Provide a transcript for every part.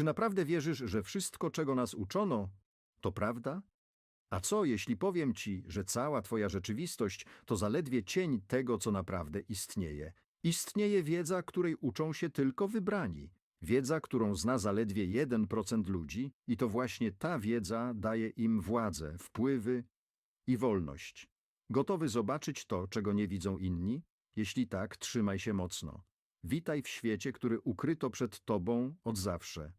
Czy naprawdę wierzysz, że wszystko, czego nas uczono, to prawda? A co, jeśli powiem ci, że cała twoja rzeczywistość to zaledwie cień tego, co naprawdę istnieje? Istnieje wiedza, której uczą się tylko wybrani. Wiedza, którą zna zaledwie 1% ludzi i to właśnie ta wiedza daje im władzę, wpływy i wolność. Gotowy zobaczyć to, czego nie widzą inni? Jeśli tak, trzymaj się mocno. Witaj w świecie, który ukryto przed tobą od zawsze.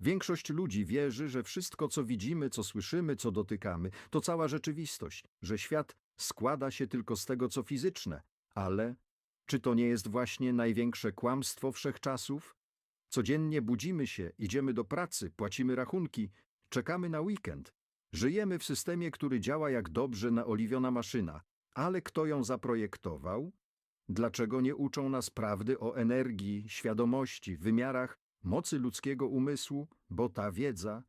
Większość ludzi wierzy, że wszystko, co widzimy, co słyszymy, co dotykamy, to cała rzeczywistość, że świat składa się tylko z tego, co fizyczne. Ale czy to nie jest właśnie największe kłamstwo wszechczasów? Codziennie budzimy się, idziemy do pracy, płacimy rachunki, czekamy na weekend. Żyjemy w systemie, który działa jak dobrze naoliwiona maszyna. Ale kto ją zaprojektował? Dlaczego nie uczą nas prawdy o energii, świadomości, wymiarach mocy ludzkiego umysłu? Bo ta wiedza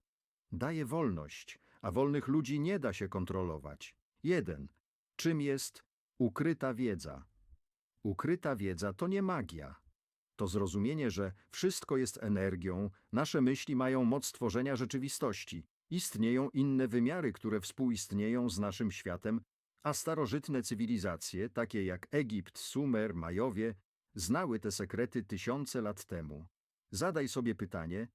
daje wolność, a wolnych ludzi nie da się kontrolować. 1. Czym jest ukryta wiedza? Ukryta wiedza to nie magia. To zrozumienie, że wszystko jest energią, nasze myśli mają moc tworzenia rzeczywistości. Istnieją inne wymiary, które współistnieją z naszym światem, a starożytne cywilizacje, takie jak Egipt, Sumer, Majowie, znały te sekrety tysiące lat temu. Zadaj sobie pytanie,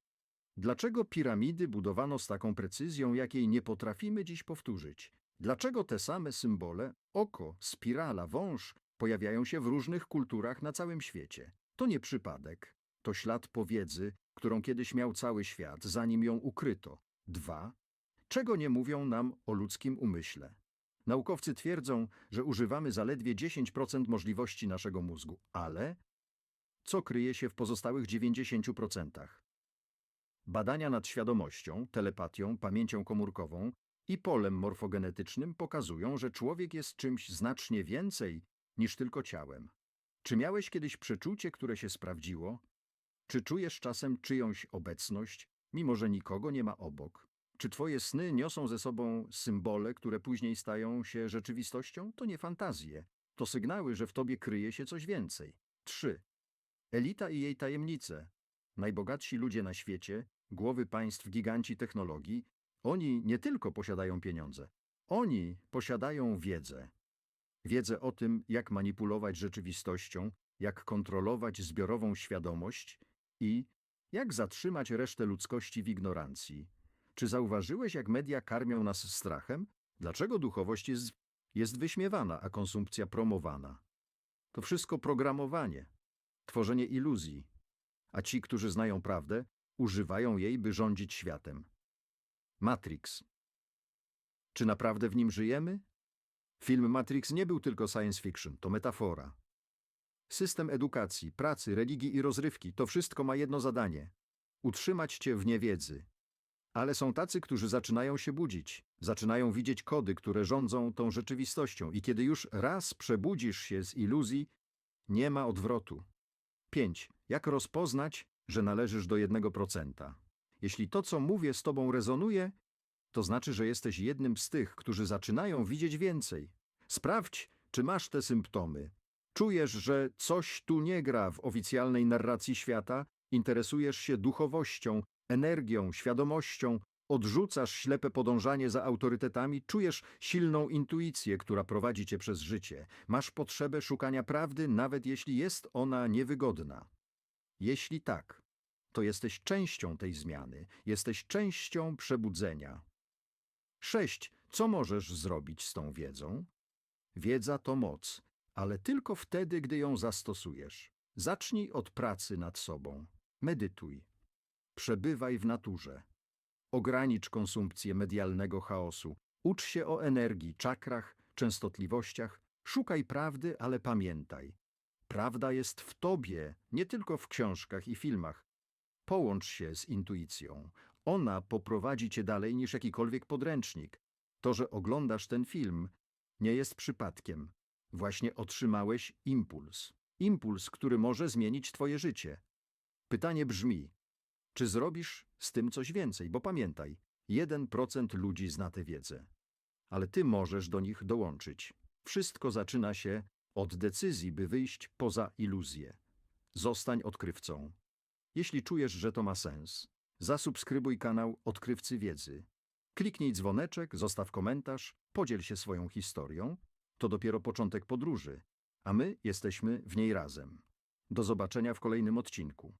dlaczego piramidy budowano z taką precyzją, jakiej nie potrafimy dziś powtórzyć? Dlaczego te same symbole, oko, spirala, wąż, pojawiają się w różnych kulturach na całym świecie? To nie przypadek. To ślad powiedzy, którą kiedyś miał cały świat, zanim ją ukryto. Dwa. Czego nie mówią nam o ludzkim umyśle? Naukowcy twierdzą, że używamy zaledwie 10% możliwości naszego mózgu, ale co kryje się w pozostałych 90%? Badania nad świadomością, telepatią, pamięcią komórkową i polem morfogenetycznym pokazują, że człowiek jest czymś znacznie więcej niż tylko ciałem. Czy miałeś kiedyś przeczucie, które się sprawdziło? Czy czujesz czasem czyjąś obecność, mimo że nikogo nie ma obok? Czy twoje sny niosą ze sobą symbole, które później stają się rzeczywistością? To nie fantazje. To sygnały, że w tobie kryje się coś więcej. 3. Elita i jej tajemnice. Najbogatsi ludzie na świecie, głowy państw, giganci technologii, oni nie tylko posiadają pieniądze. Oni posiadają wiedzę. Wiedzę o tym, jak manipulować rzeczywistością, jak kontrolować zbiorową świadomość i jak zatrzymać resztę ludzkości w ignorancji. Czy zauważyłeś, jak media karmią nas strachem? Dlaczego duchowość jest, jest wyśmiewana, a konsumpcja promowana? To wszystko programowanie, tworzenie iluzji, a ci, którzy znają prawdę, używają jej, by rządzić światem. Matrix. Czy naprawdę w nim żyjemy? Film Matrix nie był tylko science fiction, to metafora. System edukacji, pracy, religii i rozrywki to wszystko ma jedno zadanie utrzymać cię w niewiedzy. Ale są tacy, którzy zaczynają się budzić, zaczynają widzieć kody, które rządzą tą rzeczywistością, i kiedy już raz przebudzisz się z iluzji, nie ma odwrotu. 5. Jak rozpoznać, że należysz do 1%? Jeśli to, co mówię, z tobą rezonuje, to znaczy, że jesteś jednym z tych, którzy zaczynają widzieć więcej. Sprawdź, czy masz te symptomy. Czujesz, że coś tu nie gra w oficjalnej narracji świata, interesujesz się duchowością, energią, świadomością, odrzucasz ślepe podążanie za autorytetami, czujesz silną intuicję, która prowadzi cię przez życie. Masz potrzebę szukania prawdy, nawet jeśli jest ona niewygodna. Jeśli tak, to jesteś częścią tej zmiany, jesteś częścią przebudzenia. 6. Co możesz zrobić z tą wiedzą? Wiedza to moc, ale tylko wtedy, gdy ją zastosujesz. Zacznij od pracy nad sobą. Medytuj. Przebywaj w naturze. Ogranicz konsumpcję medialnego chaosu. Ucz się o energii, czakrach, częstotliwościach. Szukaj prawdy, ale pamiętaj. Prawda jest w tobie, nie tylko w książkach i filmach. Połącz się z intuicją. Ona poprowadzi cię dalej niż jakikolwiek podręcznik. To, że oglądasz ten film, nie jest przypadkiem. Właśnie otrzymałeś impuls. Impuls, który może zmienić twoje życie. Pytanie brzmi, czy zrobisz z tym coś więcej? Bo pamiętaj, 1% ludzi zna tę wiedzę. Ale ty możesz do nich dołączyć. Wszystko zaczyna się od decyzji, by wyjść poza iluzję. Zostań odkrywcą. jeśli czujesz, że to ma sens. Zasubskrybuj kanał Odkrywcy Wiedzy. Kliknij dzwoneczek, zostaw komentarz, podziel się swoją historią. To dopiero początek podróży, a my jesteśmy w niej razem. Do zobaczenia w kolejnym odcinku.